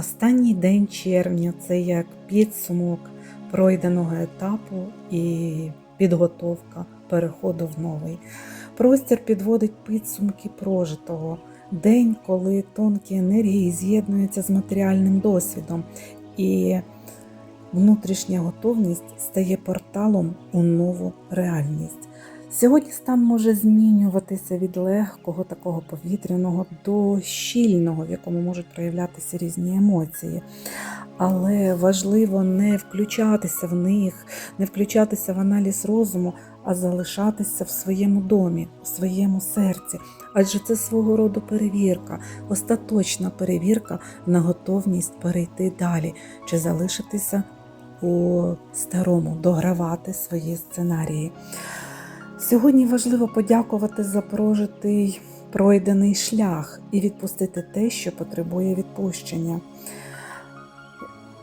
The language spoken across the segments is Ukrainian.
Останній день червня це як підсумок пройденого етапу і підготовка переходу в новий. Простір підводить підсумки прожитого. День, коли тонкі енергії з'єднуються з матеріальним досвідом, і внутрішня готовність стає порталом у нову реальність. Сьогодні стан може змінюватися від легкого, такого повітряного до щільного, в якому можуть проявлятися різні емоції. Але важливо не включатися в них, не включатися в аналіз розуму, а залишатися в своєму домі, в своєму серці. Адже це свого роду перевірка, остаточна перевірка на готовність перейти далі чи залишитися у старому, догравати свої сценарії. Сьогодні важливо подякувати за прожитий пройдений шлях і відпустити те, що потребує відпущення.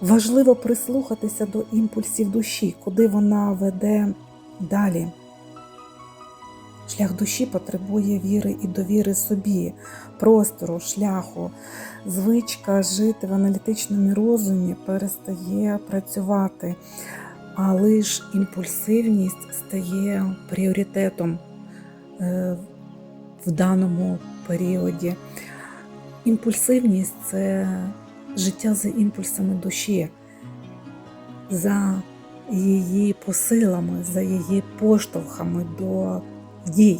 Важливо прислухатися до імпульсів душі, куди вона веде далі. Шлях душі потребує віри і довіри собі, простору, шляху. Звичка жити в аналітичному розумі перестає працювати, але ж імпульсивність стає пріоритетом е, в даному періоді. Імпульсивність це життя за імпульсами душі, за її посилами, за її поштовхами до дій.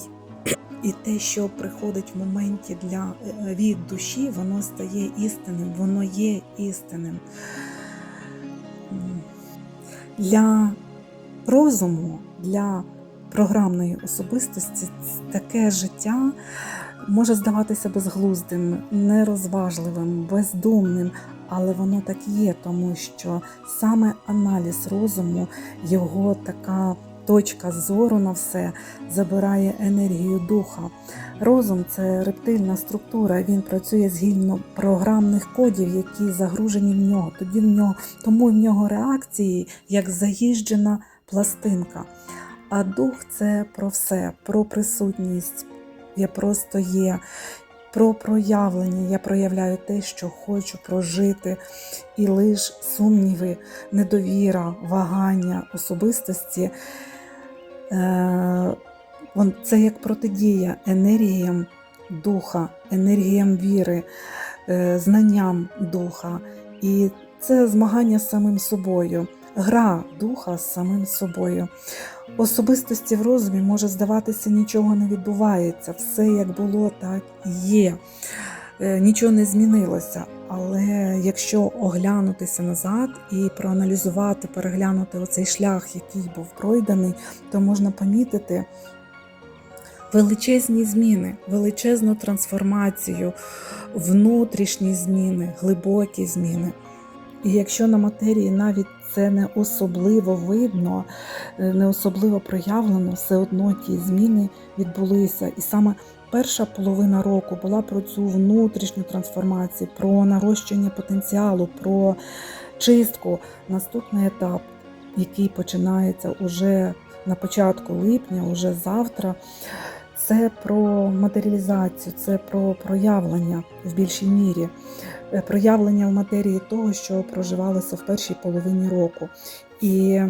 І те, що приходить в моменті для е, від душі, воно стає істинним, воно є істинним. Для розуму, для програмної особистості таке життя може здаватися безглуздим, нерозважливим, бездумним, але воно так є, тому що саме аналіз розуму, його така точка зору на все забирає енергію духа. Розум це рептильна структура, він працює згідно програмних кодів, які загружені в нього. Тоді в нього, тому в нього реакції як заїжджена пластинка. А дух це про все, про присутність. Я просто є. Про проявлення я проявляю те, що хочу прожити, і лиш сумніви, недовіра, вагання особистості це як протидія енергіям духа, енергіям віри, е, знанням духа. І це змагання з самим собою, гра духа з самим собою. Особистості в розумі може здаватися, нічого не відбувається, все як було, так і є. Е, нічого не змінилося. Але якщо оглянутися назад і проаналізувати, переглянути оцей шлях, який був пройдений, то можна помітити величезні зміни, величезну трансформацію, внутрішні зміни, глибокі зміни. І якщо на матерії навіть це не особливо видно, е, не особливо проявлено, все одно ті зміни відбулися. І саме Перша половина року була про цю внутрішню трансформацію, про нарощення потенціалу, про чистку. Наступний етап, який починається уже на початку липня, уже завтра. Це про матеріалізацію, це про проявлення в більшій мірі, е, проявлення в матерії того, що проживалося в першій половині року. І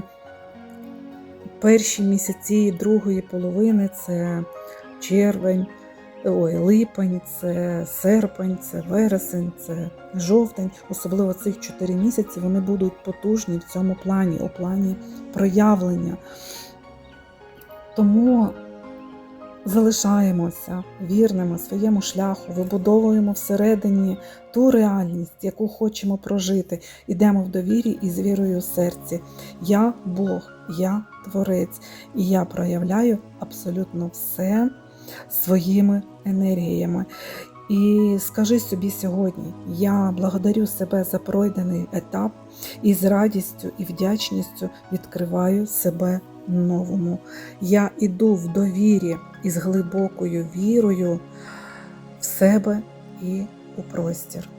перші місяці другої половини це червень, ой, липень, це серпень, це вересень, це жовтень. Особливо цих чотири місяці вони будуть потужні в цьому плані, у плані проявлення. Тому залишаємося вірними своєму шляху, вибудовуємо всередині ту реальність, яку хочемо прожити. Ідемо в довірі і з вірою у серці. Я Бог, я Творець, і я проявляю абсолютно все своїми енергіями. І скажи собі сьогодні: я благодарю себе за пройдений етап і з радістю і вдячністю відкриваю себе новому. Я іду в довірі із глибокою вірою в себе і у простір.